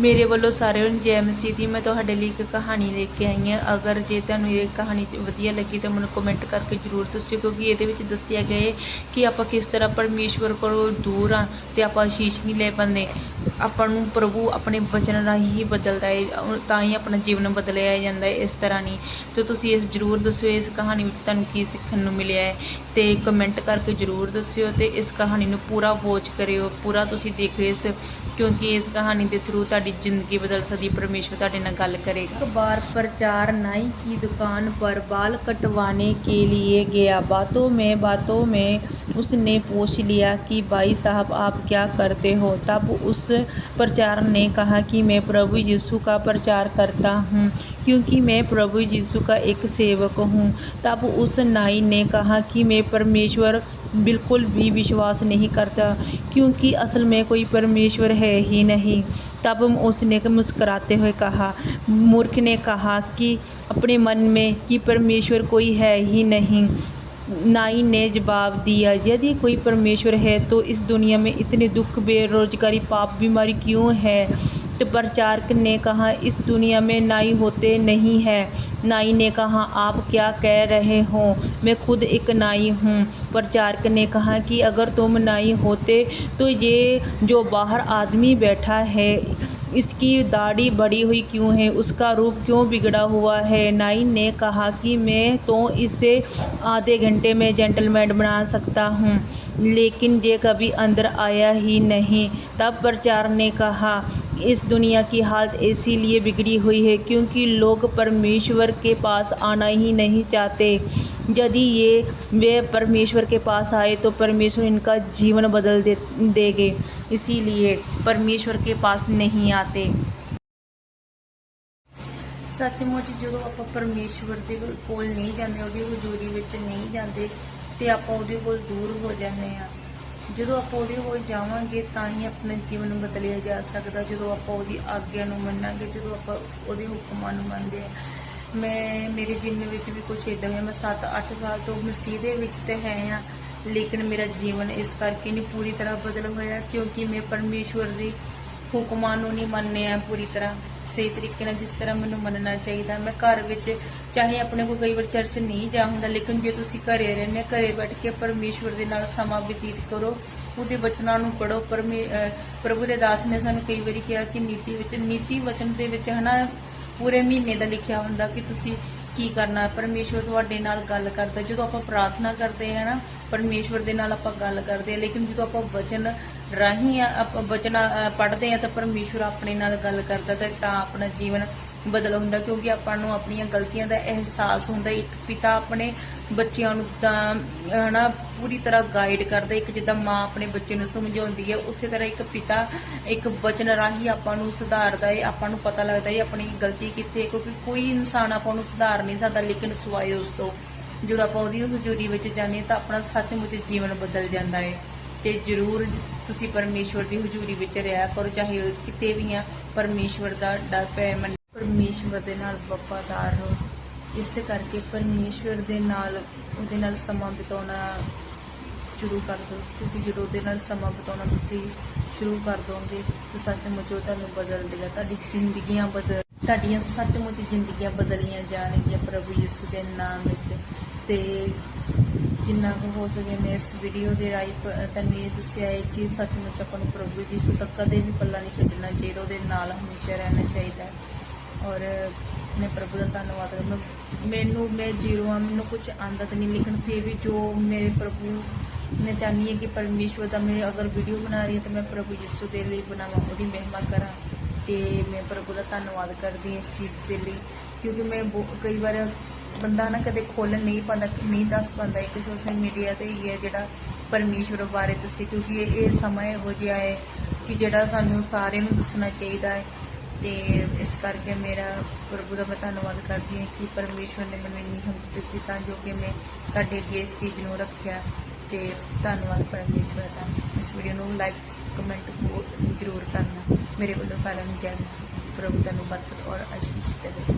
ਮੇਰੇ ਵੱਲੋਂ ਸਾਰਿਆਂ ਨੂੰ ਜੈ ਮਸੀਹ ਦੀ ਮੈਂ ਤੁਹਾਡੇ ਲਈ ਇੱਕ ਕਹਾਣੀ ਲੈ ਕੇ ਆਈ ਹਾਂ। ਅਗਰ ਜੇ ਤੁਹਾਨੂੰ ਇਹ ਕਹਾਣੀ ਚ ਵਧੀਆ ਲੱਗੀ ਤਾਂ ਮੈਨੂੰ ਕਮੈਂਟ ਕਰਕੇ ਜਰੂਰ ਦੱਸਿਓ, ਕਿਉਂਕਿ ਇਹਦੇ ਵਿੱਚ ਦੱਸਿਆ ਗਿਆ ਹੈ ਕਿ ਆਪਾਂ ਕਿਸ ਤਰ੍ਹਾਂ ਪਰਮੇਸ਼ਵਰ ਕੋਲੋਂ ਦੂਰ ਆ ਤੇ ਆਪਾਂ ਆਸ਼ੀਸ਼ ਨਹੀਂ ਲੈ ਪਾਉਂਦੇ। ਆਪਾਂ ਨੂੰ ਪ੍ਰਭੂ ਆਪਣੇ ਵਚਨ ਰਾਹੀਂ ਹੀ ਬਦਲਦਾ ਹੈ ਤਾਂ ਹੀ ਆਪਣਾ ਜੀਵਨ ਬਦਲਿਆ ਜਾਂਦਾ ਹੈ, ਇਸ ਤਰ੍ਹਾਂ ਨਹੀਂ। ਤੇ ਤੁਸੀਂ ਇਸ ਜਰੂਰ ਦੱਸਿਓ, ਇਸ ਕਹਾਣੀ ਵਿੱਚ ਤੁਹਾਨੂੰ ਕੀ ਸਿੱਖਣ ਨੂੰ ਮਿਲਿਆ ਹੈ। ਤੇ ਕਮੈਂਟ ਕਰਕੇ ਜਰੂਰ ਦੱਸਿਓ ਤੇ ਇਸ ਕਹਾਣੀ ਨੂੰ ਪੂਰਾ ਵਾਚ ਕਰਿਓ, ਪੂਰਾ ਤੁਸੀਂ ਦੇਖਿਓ ਇਸ, ਕਿਉਂਕਿ ਇਸ ਕਹਾਣੀ ਦੇ ਥਰੂ ਤੁਹਾਡੇ ਜ਼ਿੰਦਗੀ ਬਦਲ ਸਕਦੀ ਹੈ ਪਰਮੇਸ਼ਵਰ ਤੁਹਾਡੇ ਨਾਲ ਗੱਲ ਕਰੇਗਾ एक बार प्रचार नाई की दुकान पर बाल कटवाने के लिए गया बातों में बातों में उसने पूछ लिया कि भाई साहब आप क्या करते हो तब उस प्रचार ने कहा कि मैं प्रभु यीशु का प्रचार करता हूँ क्योंकि मैं प्रभु यीशु का एक सेवक हूँ तब उस नाई ने कहा कि मैं परमेश्वर बिल्कुल भी विश्वास नहीं करता क्योंकि असल में कोई परमेश्वर है ही नहीं तब उसने मुस्कुराते हुए कहा, मूर्ख ने कहा कि अपने मन में कि परमेश्वर कोई है ही नहीं। नाई ने जवाब दिया, यदि कोई परमेश्वर है तो इस दुनिया में इतने दुख, बेरोजगारी, पाप, बीमारी क्यों है? तो प्रचारक ने कहा, इस दुनिया में नाई होते नहीं है। नाई ने कहा, आप क्या कह रहे हो? मैं खुद एक नाई हूँ। प्रचारक ने कहा कि, अगर तुम नाई होते तो ये जो बाहर आदमी बैठा है इसकी दाढ़ी बड़ी हुई क्यों है? उसका रूप क्यों बिगड़ा हुआ है? नाइन ने कहा कि मैं तो इसे आधे घंटे में जेंटलमैन बना सकता हूँ, लेकिन ये कभी अंदर आया ही नहीं। तब प्रचार ने कहा इस दुनिया की हालत इसीलिए बिगड़ी हुई है क्योंकि लोग परमेश्वर के पास आना ही नहीं चाहते यदि ये वे परमेश्वर के पास आए तो परमेश्वर इनका जीवन बदल दे देंगे इसीलिए परमेश्वर के पास नहीं आते ਸੱਚਮੁੱਚ ਜਦੋਂ ਆਪਾਂ ਪਰਮੇਸ਼ਵਰ ਦੇ ਕੋਲ ਨਹੀਂ ਜਾਂਦੇ ਉਹਦੀ ਹਜ਼ੂਰੀ ਵਿੱਚ ਨਹੀਂ ਜਾਂਦੇ ਤੇ ਆਪਾਂ ਉਹਦੇ ਕੋਲ ਦੂਰ ਹੋ ਜਾਂਦੇ ਆ ਜਦੋਂ ਆਪਾਂ ਉਹਦੇ ਕੋਲ ਜਾਵਾਂਗੇ ਤਾਂ ਹੀ ਆਪਣਾ ਜੀਵਨ ਬਦਲਿਆ ਜਾ ਸਕਦਾ। ਜਦੋਂ ਆਪਾਂ ਉਹਦੀ ਆਗਿਆ ਨੂੰ ਮੰਨਾਂਗੇ, ਜਦੋਂ ਆਪਾਂ ਉਹਦੇ ਹੁਕਮਾਂ ਨੂੰ ਮੰਨਦੇ ਆ ਮੈਂ, ਮੇਰੇ ਜੀਵਨ ਵਿੱਚ ਵੀ ਕੁਝ ਇਦਾਂ ਹੋਇਆ। ਮੈਂ 7-8 ਸਾਲ ਤੋਂ ਮਸੀਹ ਦੇ ਵਿੱਚ ਤੇ ਹੈ ਆ ਲੇਕਿਨ ਮੇਰਾ ਜੀਵਨ ਇਸ ਕਰਕੇ ਨਹੀਂ ਪੂਰੀ ਤਰ੍ਹਾਂ ਬਦਲ ਹੋਇਆ ਕਿਉਂਕਿ ਮੈਂ ਪਰਮੇਸ਼ਵਰ ਦੀ ਹੁਕਮਾਂ ਨੂੰ ਨਹੀਂ ਆ ਪੂਰੀ ਤਰ੍ਹਾਂ, ਸਹੀ ਤਰੀਕੇ ਨਾਲ ਜਿਸ ਤਰ੍ਹਾਂ ਮੈਨੂੰ ਮੰਨਣਾ ਚਾਹੀਦਾ ਮੈਂ ਘਰ ਵਿੱਚ ਚਾਹੇ ਆਪਣੇ ਕੋਲ ਕਈ ਵਾਰ ਚਰਚ ਨਹੀਂ ਜਾ ਹੁੰਦਾ, ਲੇਕਿਨ ਜੇ ਤੁਸੀਂ ਘਰੇ ਰਹਿੰਦੇ ਘਰੇ ਬੈਠ ਕੇ ਪਰਮੇਸ਼ਵਰ ਦੇ ਨਾਲ ਸਮਾਂ ਬਤੀਤ ਕਰੋ, ਉਹਦੇ ਵਚਨਾਂ ਨੂੰ ਪੜੋ ਪਰਮੇ ਪ੍ਰਭੂ ਦੇ ਦਾਸ ਨੇ ਸਾਨੂੰ ਕਈ ਵਾਰੀ ਕਿਹਾ ਕਿ ਨੀਤੀ ਵਿੱਚ, ਨੀਤੀ ਵਚਨ ਦੇ ਵਿੱਚ ਹਨਾ, ਪੂਰੇ ਮਹੀਨੇ ਦਾ ਲਿਖਿਆ ਹੁੰਦਾ ਕਿ ਤੁਸੀਂ ਕੀ ਕਰਨਾ ਹੈ। ਪਰਮੇਸ਼ਵਰ ਤੁਹਾਡੇ ਨਾਲ ਗੱਲ ਕਰਦਾ ਜਦੋਂ ਆਪਾਂ ਪ੍ਰਾਰਥਨਾ ਕਰਦੇ ਹਾਂ ਨਾ, ਪਰਮੇਸ਼ਵਰ ਦੇ ਨਾਲ ਆਪਾਂ ਗੱਲ ਕਰਦੇ ਹਾਂ, ਲੇਕਿਨ ਜਦੋਂ ਆਪਾਂ ਵਚਨ ਰਾਹੀਂ ਆ- ਆਪਾਂ ਵਚਨ ਪੜ੍ਹਦੇ ਆ ਤਾਂ ਪਰਮੇਸ਼ਵਰ ਆਪਣੇ ਨਾਲ ਗੱਲ ਕਰਦਾ ਤੇ ਤਾਂ ਆਪਣਾ ਜੀਵਨ ਬਦਲ ਹੁੰਦਾ ਕਿਉਂਕਿ ਆਪਾਂ ਨੂੰ ਆਪਣੀਆਂ ਗਲਤੀਆਂ ਦਾ ਅਹਿਸਾਸ ਹੁੰਦਾ। ਇੱਕ ਪਿਤਾ ਆਪਣੇ ਬੱਚਿਆਂ ਨੂੰ ਤਾਂ ਹਨਾ, ਪੂਰੀ ਤਰ੍ਹਾਂ ਗਾਈਡ ਕਰਦਾ। ਇੱਕ ਜਿੱਦਾਂ ਮਾਂ ਆਪਣੇ ਬੱਚੇ ਨੂੰ ਸਮਝਾਉਂਦੀ ਹੈ, ਉਸੇ ਤਰ੍ਹਾਂ ਇੱਕ ਪਿਤਾ ਇੱਕ ਵਚਨ ਰਾਹੀਂ ਆਪਾਂ ਨੂੰ ਸੁਧਾਰਦਾ ਹੈ। ਆਪਾਂ ਨੂੰ ਪਤਾ ਲੱਗਦਾ ਹੈ ਆਪਣੀ ਗਲਤੀ ਕਿੱਥੇ ਕਿਉਂਕਿ ਕੋਈ ਇਨਸਾਨ ਆਪਾਂ ਨੂੰ ਸੁਧਾਰ ਨਹੀਂ ਸਕਦਾ, ਲੇਕਿਨ ਸਵਾਏ ਉਸ ਤੋਂ। ਜਦੋਂ ਆਪਾਂ ਉਹਦੀ ਹਜ਼ੂਰੀ ਵਿੱਚ ਜਾਂਦੇ ਹਾਂ ਤਾਂ ਆਪਣਾ ਸੱਚਮੁੱਚ ਜੀਵਨ ਬਦਲ ਜਾਂਦਾ ਹੈ। ਤੇ ਜਰੂਰ ਤੁਸੀਂ ਪਰਮੇਸ਼ਵਰ ਦੀ ਹਜ਼ੂਰੀ ਵਿੱਚ ਰਿਹਾ ਕਰੋ, ਚਾਹੇ ਕਿਤੇ ਵੀ ਆ, ਪਰਮੇਸ਼ਵਰ ਦਾ ਡਰ ਪੈ ਮੰਨ ਪਰਮੇਸ਼ਵਰ ਦੇ ਨਾਲ ਵਫਾਦਾਰ ਰਹੋ। ਇਸ ਕਰਕੇ ਪਰਮੇਸ਼ਵਰ ਦੇ ਨਾਲ ਉਹਦੇ ਨਾਲ ਸਮਾਂ ਬਿਤਾਉਣਾ ਸ਼ੁਰੂ ਕਰ ਦਿਓ, ਕਿਉਂਕਿ ਜਦੋਂ ਉਹਦੇ ਨਾਲ ਸਮਾਂ ਬਿਤਾਉਣਾ ਤੁਸੀਂ ਸ਼ੁਰੂ ਕਰ ਦੋਗੇ, ਤਾਂ ਸੱਚਮੁੱਚ ਉਹ ਤੁਹਾਨੂੰ ਬਦਲ ਦੇਗਾ ਤੁਹਾਡੀ ਜ਼ਿੰਦਗੀਆਂ ਬਦਲ ਤੁਹਾਡੀਆਂ ਸੱਚਮੁੱਚ ਜ਼ਿੰਦਗੀਆਂ ਬਦਲੀਆਂ ਜਾਣਗੀਆਂ ਪ੍ਰਭੂ ਯਿਸੂ ਦੇ ਨਾਮ ਵਿੱਚ। ਤੇ ਜਿੰਨਾ ਕੁ ਹੋ ਸਕੇ ਮੈਂ ਇਸ ਵੀਡੀਓ ਦੇ ਰਾਹੀਂ ਪ- ਤੁਹਾਨੂੰ ਇਹ ਦੱਸਿਆ ਹੈ ਕਿ ਸੱਚਮੁੱਚ ਆਪਾਂ ਨੂੰ ਪ੍ਰਭੂ ਯਿਸੂ ਤੱਕ ਕਦੇ ਵੀ ਪੱਲਾ ਨਹੀਂ ਛੱਡਣਾ ਚਾਹੀਦਾ, ਉਹਦੇ ਨਾਲ ਹਮੇਸ਼ਾ ਰਹਿਣਾ ਚਾਹੀਦਾ ਔਰ ਮੈਂ ਪ੍ਰਭੂ ਦਾ ਧੰਨਵਾਦ ਕਰਦਾ ਮੈਨੂੰ, ਮੈਂ ਜ਼ੀਰੋ ਆ ਮੈਨੂੰ ਕੁਝ ਆਂਦਾ ਤਾਂ ਨਹੀਂ, ਲੇਕਿਨ ਫਿਰ ਵੀ ਜੋ ਮੇਰੇ ਪ੍ਰਭੂ ਮੈਂ ਚਾਹਨੀ ਹੈ ਕਿ ਪਰਮੇਸ਼ਵਰ ਦਾ ਮੈਂ ਅਗਰ ਵੀਡੀਓ ਬਣਾ ਰਹੀ ਹਾਂ ਤਾਂ ਮੈਂ ਪ੍ਰਭੂ ਯਿਸੂ ਦੇ ਲਈ ਬਣਾਵਾਂ, ਉਹਦੀ ਮਹਿਮਾ ਕਰਾਂ। ਤੇ ਮੈਂ ਪ੍ਰਭੂ ਦਾ ਧੰਨਵਾਦ ਕਰਦੀ ਹਾਂ ਇਸ ਚੀਜ਼ ਦੇ ਲਈ, ਕਿਉਂਕਿ ਮੈਂ ਬਹੁ- ਕਈ ਵਾਰ ਬੰਦਾ ਨਾ ਕਦੇ ਖੋਲ੍ਹ ਨਹੀਂ ਪਾਉਂਦਾ, ਨਹੀਂ ਦੱਸ ਪਾਉਂਦਾ ਇੱਕ ਸੋਸ਼ਲ ਮੀਡੀਆ ਤੇ ਹੀ ਹੈ ਜਿਹੜਾ ਪਰਮੇਸ਼ਵਰ ਬਾਰੇ ਦੱਸੇ, ਕਿਉਂਕਿ ਇਹ ਸਮਾਂ ਇਹੋ ਜਿਹਾ ਹੈ ਕਿ ਜਿਹੜਾ ਸਾਨੂੰ ਸਾਰਿਆਂ ਨੂੰ ਦੱਸਣਾ ਚਾਹੀਦਾ ਹੈ। ਤੇ ਇਸ ਕਰਕੇ ਮੇਰਾ ਪ੍ਰਭੂ ਦਾ ਮੈਂ ਧੰਨਵਾਦ ਕਰਦੀ ਹਾਂ ਕਿ ਪਰਮੇਸ਼ਵਰ ਨੇ ਮੈਨੂੰ ਇੰਨੀ ਹਿੰਮਤ ਦਿੱਤੀ ਤਾਂ ਜੋ ਕਿ ਮੈਂ ਤੁਹਾਡੇ ਅੱਗੇ ਇਸ ਚੀਜ਼ ਨੂੰ ਰੱਖਿਆ। ਤੇ ਧੰਨਵਾਦ ਪਰਮੇਸ਼ਵਰ ਦਾ। ਇਸ ਵੀਡੀਓ ਨੂੰ ਲਾਈਕ ਕਮੈਂਟ ਜ਼ਰੂਰ ਕਰਨਾ। ਮੇਰੇ ਵੱਲੋਂ ਸਾਰਿਆਂ ਨੂੰ ਜੈ ਮਸੀਹ ਪ੍ਰਭੂ ਤੁਹਾਨੂੰ ਬਰਕਤ ਔਰ ਆਸ਼ੀਸ਼ ਦੇਵੇ।